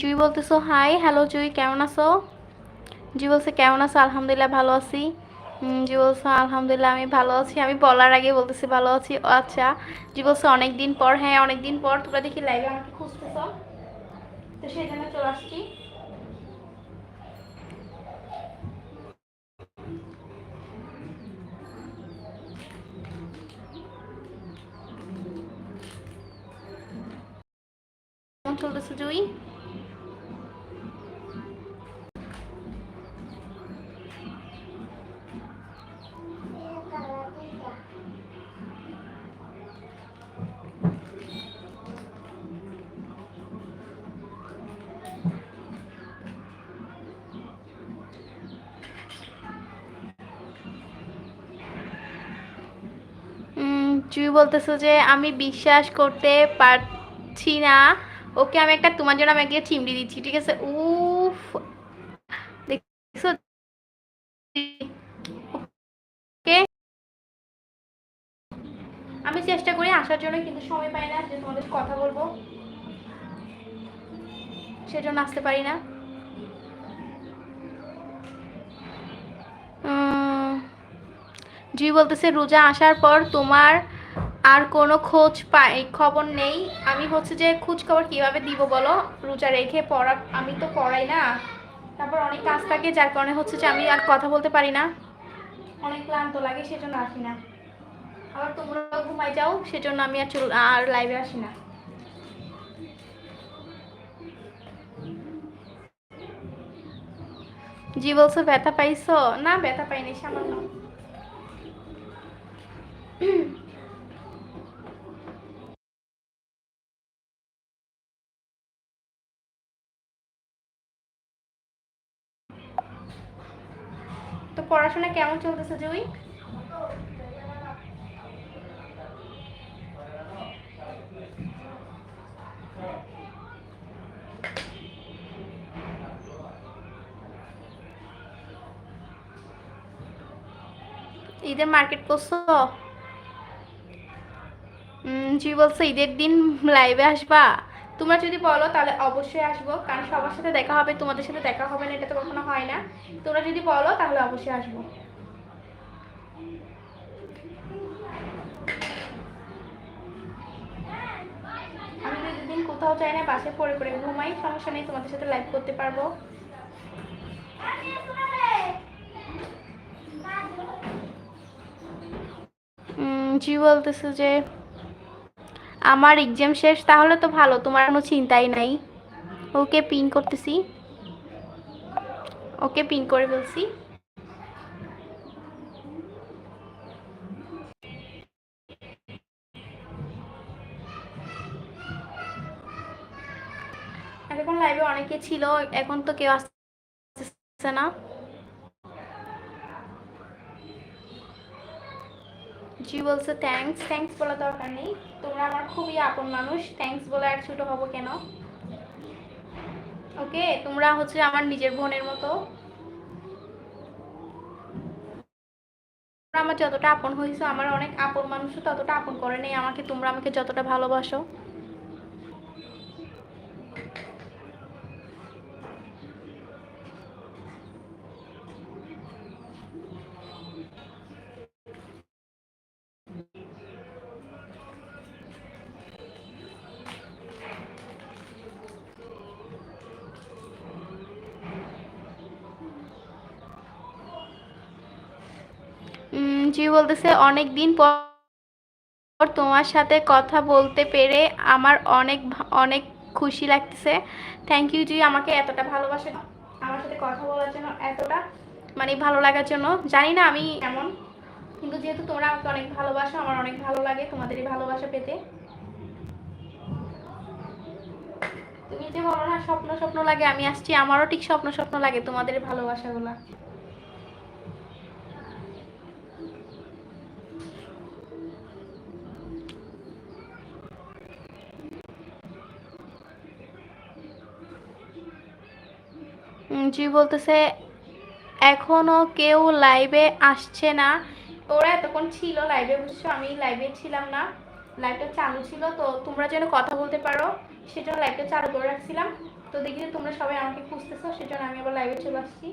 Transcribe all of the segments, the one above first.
জুই বলতেছো hi hello জুই, কেমন আছো? জুই বলছে, কেমন আছো? আলহামদুলিল্লাহ, ভালো আছি। জুই বলছে, আলহামদুলিল্লাহ, আমি ভালো আছি। আমি বলার আগে বলতেছি, ভালো আছি? ও আচ্ছা। জুই বলছে, অনেক দিন পর। হ্যাঁ অনেক দিন পর। তোমরা দেখি লাইভে আমাকে খুঁজতেছো। তো সেই জন্য চলে আসছি। চলতেছে, জুই? জুই বলতেছো যে আমি বিশ্বাস করতে পারছি না। ওকে আমি একটা তোমার জন্য আমি একটা চিমড়ি দিচ্ছি, ঠিক আছে? উফ। দেখছ? ওকে। আমি চেষ্টা করি আসার জন্য, কিন্তু সময় পাই না, যে তোমাদের কথা বলব। সেজন্য আসতে পারি না। জুই বলতেছে, রোজা আসার পর তোমার আর কোনো খোঁজ পাই, খবর নেই। আমি হচ্ছে যে খোঁজ খবর কীভাবে দিব বলো? রোজা রেখে পড়া, আমি তো পড়াই না। তারপর অনেক কাজ থাকে, যার কারণে হচ্ছে যে আমি আর কথা বলতে পারি না। অনেক ক্লান্ত লাগে, সেজন্য আসি না। আবার তোমরাও ঘুমাই যাও, সেজন্য আমি আর চল আর লাইভে আসি না। জি, বলছো ব্যথা পাইছো? না, ব্যথা পাইনি, সামান্য। পড়াশোনা কেমন চলতেছে জুই? ঈদের মার্কেট করছ? জি বলছো ঈদের দিন লাইভে আসবা। তোমরা যদি বলো, তাহলে অবশ্যই আসব। কারণ সবার সাথে দেখা হবে, তোমাদের সাথে দেখা হবে না, এটা তো কখনো হয় না। তোমরা যদি বলো, তাহলে অবশ্যই আসব। আমি কোথাও যাই না, বাসে পড়ে পড়ে ঘুমাই, সমস্যা নেই, তোমাদের সাথে লাইভ করতে পারব। জি বলতেছে যে আমার এক্সাম শেষ, তাহলে তো ভালো, তোমার কোনো চিন্তাই নাই। ওকে পিন করতেছি। ওকে পিন করে ফেলছি। এখন লাইভে অনেকে ছিল, এখন তো কেউ আসতেছে না। জি বলছে থ্যাংকস থ্যাংকস বলা দরকার নেই। তোমরা আমার খুবই আপন মানুষ। থ্যাংকস বলে আর ছোট হব কেন? ওকে তোমরা হচ্ছে আমার নিজের বোনের মতো। আমার যতটা আপন হয়েছো, আমার অনেক আপন মানুষও ততটা আপন করে নেই আমাকে। তোমরা আমাকে যতটা ভালোবাসো। জি বলতেছে, অনেক দিন পর তোমার সাথে কথা বলতে পেরে আমার অনেক অনেক খুশি লাগতেছে। থ্যাংক ইউ জি, আমাকে এতটা ভালোবাসে, আমার সাথে কথা বলার জন্য, এতটা মানে ভালো লাগার জন্য। জানি না আমি এমন কিন্তু যেহেতু তোমরা আমাকে অনেক ভালোবাসো, আমার অনেক ভালো লাগে তোমাদের এই ভালোবাসা পেতে। তুমি যে বলো না, স্বপ্ন স্বপ্ন লাগে, আমি আসছি, আমারও ঠিক স্বপ্ন স্বপ্ন লাগে তোমাদের ভালোবাসাগুলা। উম, জি বলতেছে এখনও কেউ লাইভে আসছে না। ওরা এতক্ষণ ছিল লাইভে বুঝছ? আমি লাইভে ছিলাম না। লাইভটা চালু ছিল তো তোমরা যেন কথা বলতে পারো সেটা লাইভটা চালু করে রাখছিলাম। তো দেখি তোমরা সবাই আমাকে খুঁজতেছো সেজন্য আমি আবার লাইভে চলে আসছি।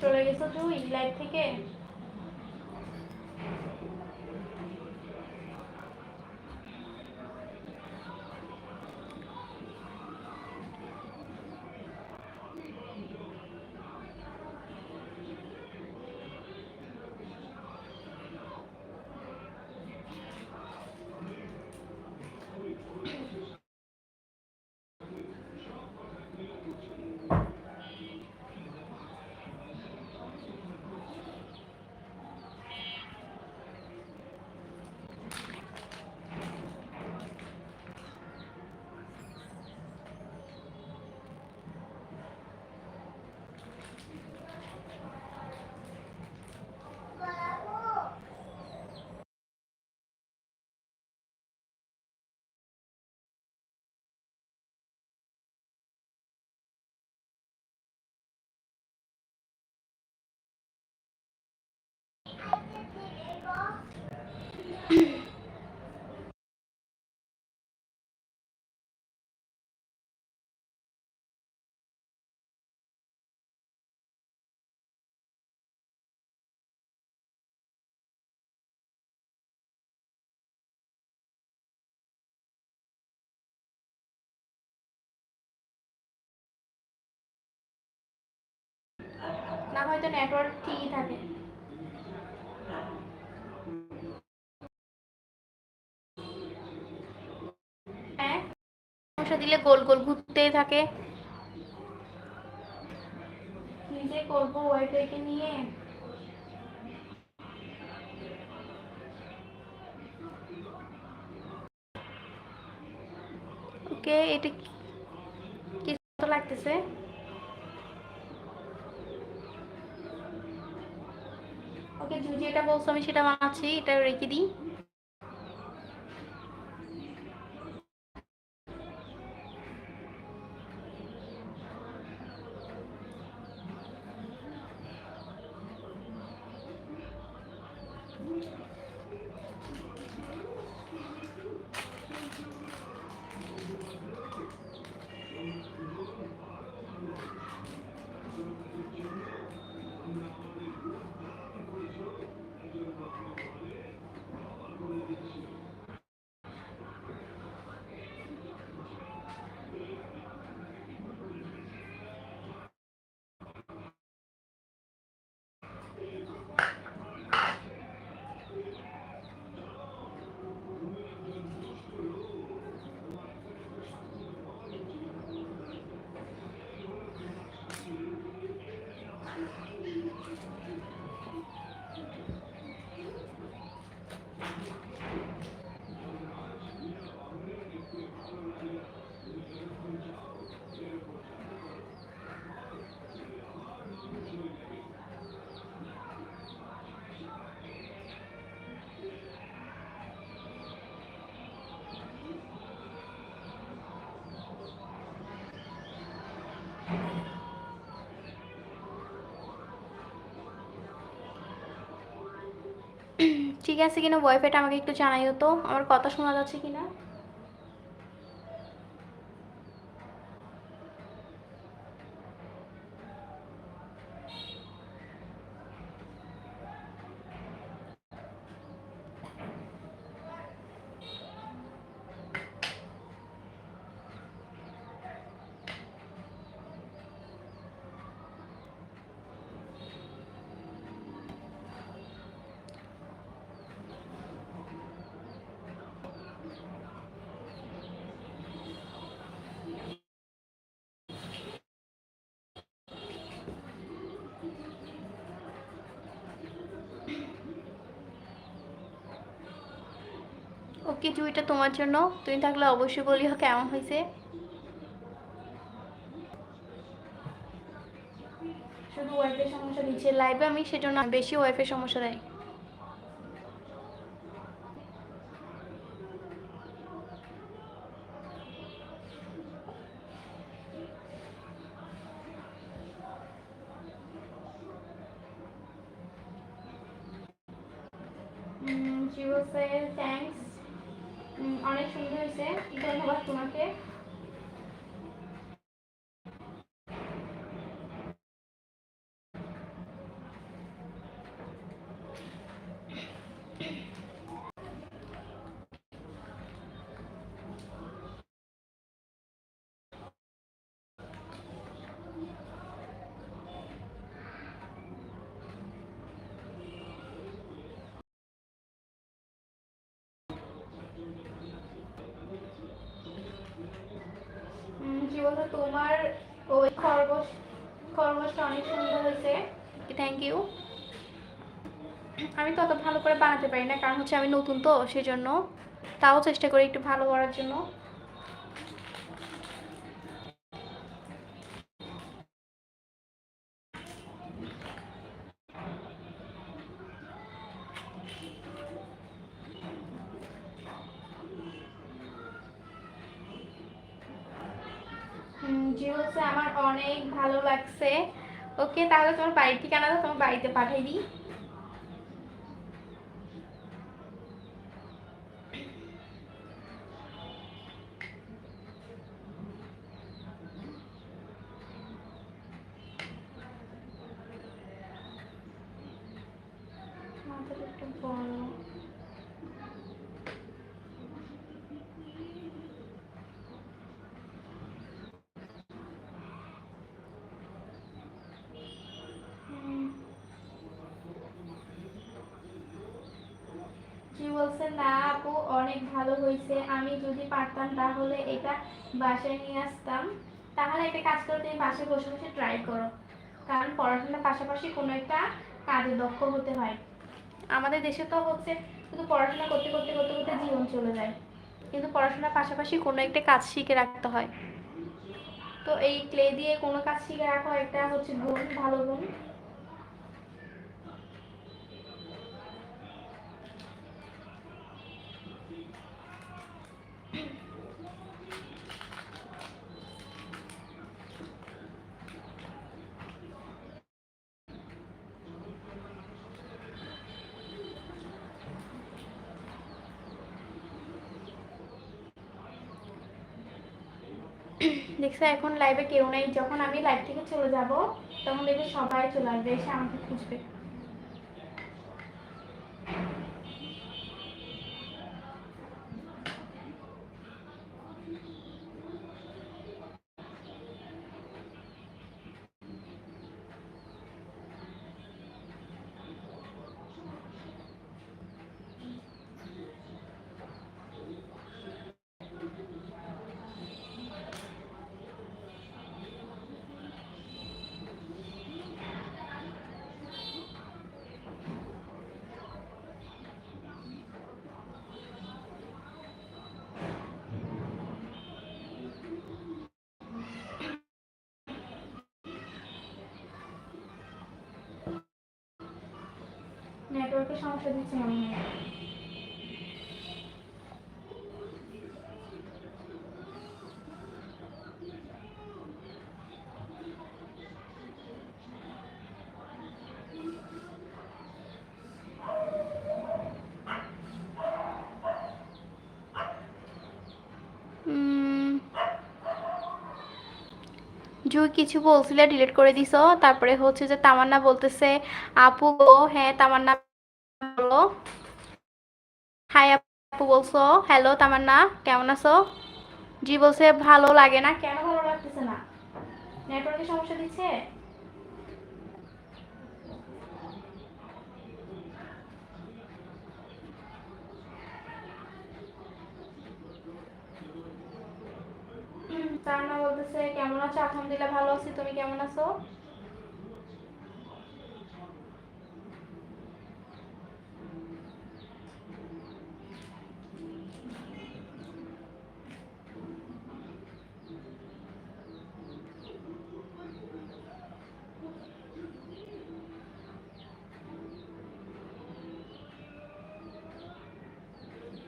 চলে গেছো তুই লাইভ থেকে? না হয়তো নেটওয়ার্ক ঠিকই থাকে। হ্যাঁ দিলে গোল গোল ঘুরতেই থাকে। নিজে করব ওয়াইফাইকে নিয়ে? ওকে, এটা কি লাগতেছে? ওকে জুজি এটা বলছো আমি সেটা মাছি এটা রেখে দিই। ঠিক আছে কিনা ওয়াইফাইটা আমাকে একটু জানাইও তো আমার কথা শোনা যাচ্ছে কিনা? ওকে জুইটা তোমার জন্য। তুমি থাকলে অবশ্যই বলিও কেমন হয়েছে। শুধু ওয়াইফের সমস্যা দিচ্ছে লাইভে আমি সেজন্য বেশি ওয়াইফের সমস্যা দেয়। কি বলতো, তোমার ওই খরগোশ, খরগোশটা অনেক সুন্দর হয়েছে। থ্যাংক ইউ আমি তো অত ভালো করে বানাতে পারি না, কারণ হচ্ছে আমি নতুন তো সেই জন্য তাও চেষ্টা করি একটু ভালো করার জন্য। জি, হচ্ছে আমার অনেক ভালো লাগছে। ওকে, তাহলে তোমার বাড়ির ঠিকানাটা তোমার বাড়িতে পাঠিয়ে দিই মাথাটা একটু বড় কি বলছে না আপু, অনেক ভালো হয়েছে আমি যদি পারতাম তাহলে এটা বাসায় নিয়ে আসতাম। তাহলে একটা কাজ করো, তুমি বাসায় বসে বসে ট্রাই করো। কারণ পড়াশোনার পাশাপাশি কোনো একটা কাজে দক্ষ হতে হয়। আমাদের দেশে তো হচ্ছে শুধু পড়াশোনা করতে করতে করতে করতে জীবন চলে যায়। কিন্তু পড়াশোনার পাশাপাশি কোনো একটা কাজ শিখে রাখতে হয়। তো এই ক্লে দিয়ে কোনো কাজ শিখে রাখা, একটা হচ্ছে গুণ, ভালো গুণ। দেখছ, এখন লাইভে কেউ নেই। যখন আমি লাইভ থেকে চলে যাব, তখন দেখবে সবাই চলে আসবে, এসে আমাকে খুঁজবে। নেটওয়ার্কের সমস্যা দিচ্ছে মনে হয়। জুই, কিছু বলছিলে ডিলিট করে দিছো। তারপরে হচ্ছে যে তামান্না বলতেছে, আপু গো হ্যাঁ তামান্না হাই আপু বলছো? হ্যালো তামান্না। কেমন আছো? জি, বলছে ভালো লাগে না। কেন ভালো লাগতেছে না? নেটওয়ার্কের সমস্যা দিচ্ছে? তামান্না বলতেছে, কেমন আছো? আলহামদুলিল্লাহ ভালো আছি। তুমি কেমন আছো?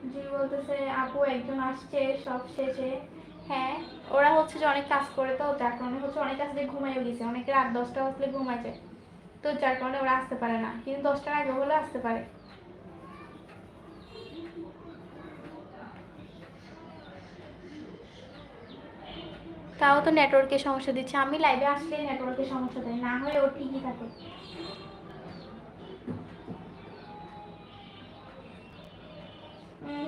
জি বলতেছে, আপু, একজন আসছে, সব শেষে হ্যাঁ ওরা হচ্ছে যে অনেক কাজ করে তো, যার কারণে হচ্ছে অনেক দিয়ে ঘুমাইও গেছে অনেকে রাত দশটা হচ্ছে ঘুমাইছে। তো যার কারণে ওরা আসতে পারে না। কিন্তু দশটার আগে হলে আসতে পারে। তাও তো নেটওয়ার্কের সমস্যা দিচ্ছে। আমি লাইভে আসলে নেটওয়ার্কের সমস্যা দেয়। না হলে ও ঠিকই থাকে।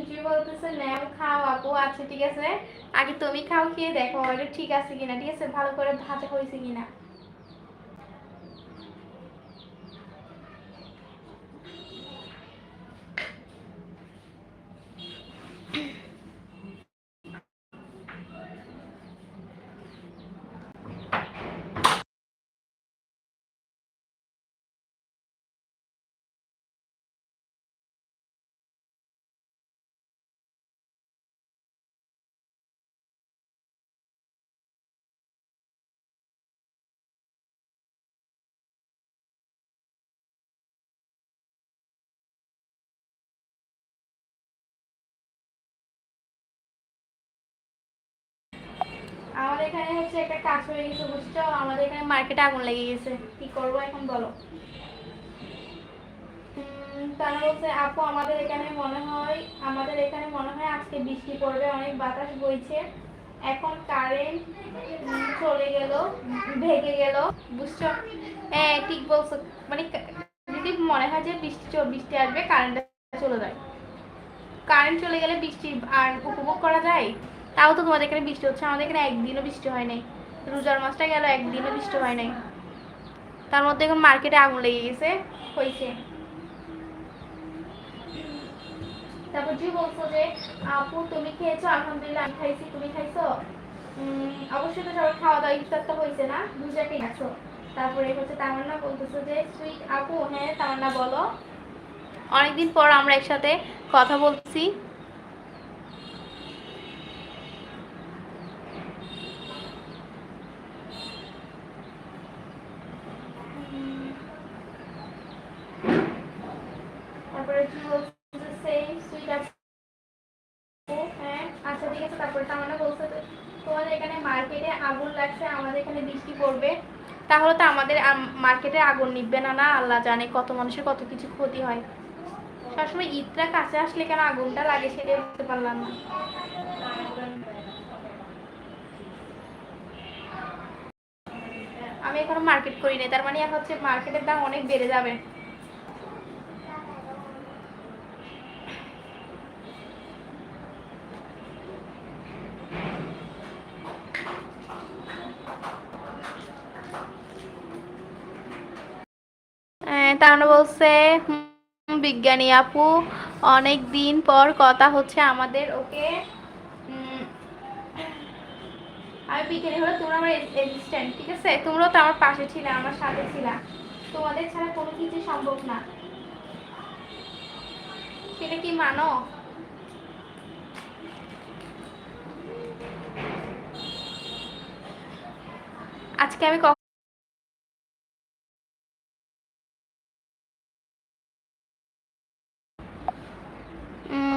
কি বলতেছে? ম্যাম, খাও আপু আচ্ছা ঠিক আছে। আগে তুমি খাও, খেয়ে দেখো এটা ঠিক আছে কিনা, ঠিক আছে? ভালো করে ভাজা হয়েছে কিনা। আমাদের এখানে হচ্ছে একটা এখানে মার্কেটে আগুন লেগে গেছে। কি করব এখন বলো? তারা বলছে আপু, আমাদের এখানে মনে হয়, আমাদের এখানে মনে হয় আজকে বৃষ্টি পড়বে, অনেক বাতাস বইছে। এখন কারেন্ট চলে গেল, ভেঙে গেল, বুঝছ? হ্যাঁ ঠিক বলছো। মানে যদি মনে হয় যে বৃষ্টি বৃষ্টি আসবে কারেন্ট চলে যায়। কারেন্ট চলে গেলে বৃষ্টি আর উপভোগ করা যায়? তাও তো তোমাদের এখানে বৃষ্টি হচ্ছে, আমাদের এখানে একদিনও বৃষ্টি হয় নাই। রোজার মাসটা গেল, একদিনও বৃষ্টি হয় নাই। তার মধ্যে এখন মার্কেটে আগুন লেগে গেছে, হয়েছে। তারপর জি বলছো যে, আপু, তুমি খেয়েছো? আলহামদুলিল্লাহ, আমি খাইছি, তুমি খাইছো? অবশ্যই তো সবার খাওয়া দাওয়া ইফতারটা হয়েছে না দুজাকে গেছো তারপরে হচ্ছে তামান্না বলতেছে যে, সুইট, আপু হ্যাঁ তামান্না বলো। অনেকদিন পর আমরা একসাথে কথা বলছি উম, তারপরে কি বলছে সেই সুইট আপু হ্যাঁ আচ্ছা ঠিক আছে তারপরে তামান্না বলছে যে, তোমাদের এখানে মার্কেটে আগুন লাগছে আমাদের এখানে বৃষ্টি পড়বে তাহলে তো আমাদের মার্কেটে আগুন নিবে না না? আল্লাহ জানে কত মানুষের কত কিছু ক্ষতি হয়। সবসময় ঈদটা কাছে আসলে কেন আগুনটা লাগে সেটাই বুঝতে পারলাম না। আমি এখনও মার্কেট করি নাই, তার মানে এখন হচ্ছে মার্কেটের দাম অনেক বেড়ে যাবে। তাহলে বলছে বিজ্ঞানী আপু, অনেক দিন পর কথা হচ্ছে আমাদের, ওকে আমি বিজ্ঞানী হলো তোমরা আমার এসিস্ট্যান্ট ঠিক আছে? তোমরাও তো আমার পাশে ছিলে, আমার সাথে ছিলা। তোমাদের ছাড়া কোনো কিছু সম্ভব না। সেটা কি মানো? আজকে আমি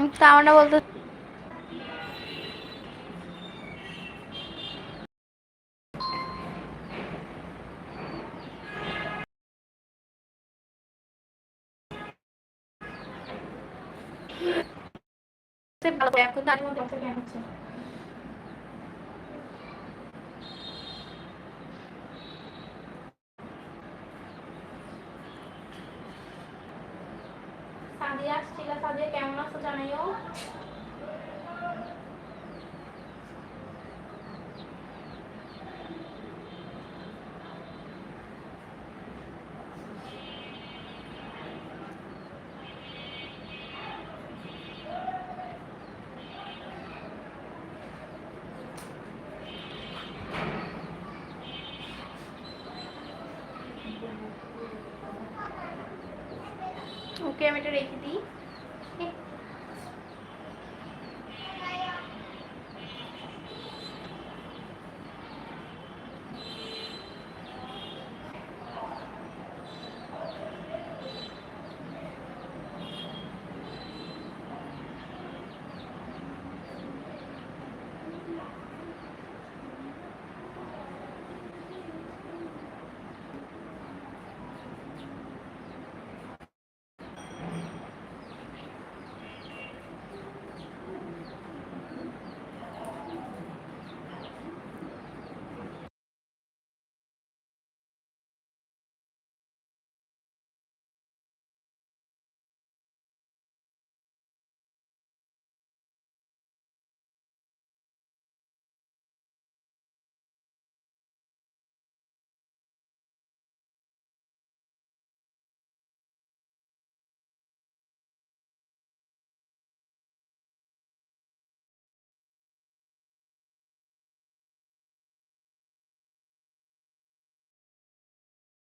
কখন তাওনা বলতে ভালো এখন তো আমি কথা কেন হচ্ছে সাদিয়া আসছিল সাদিয়া কেমন আছো জানাইও ওকে আমি এটা রেখে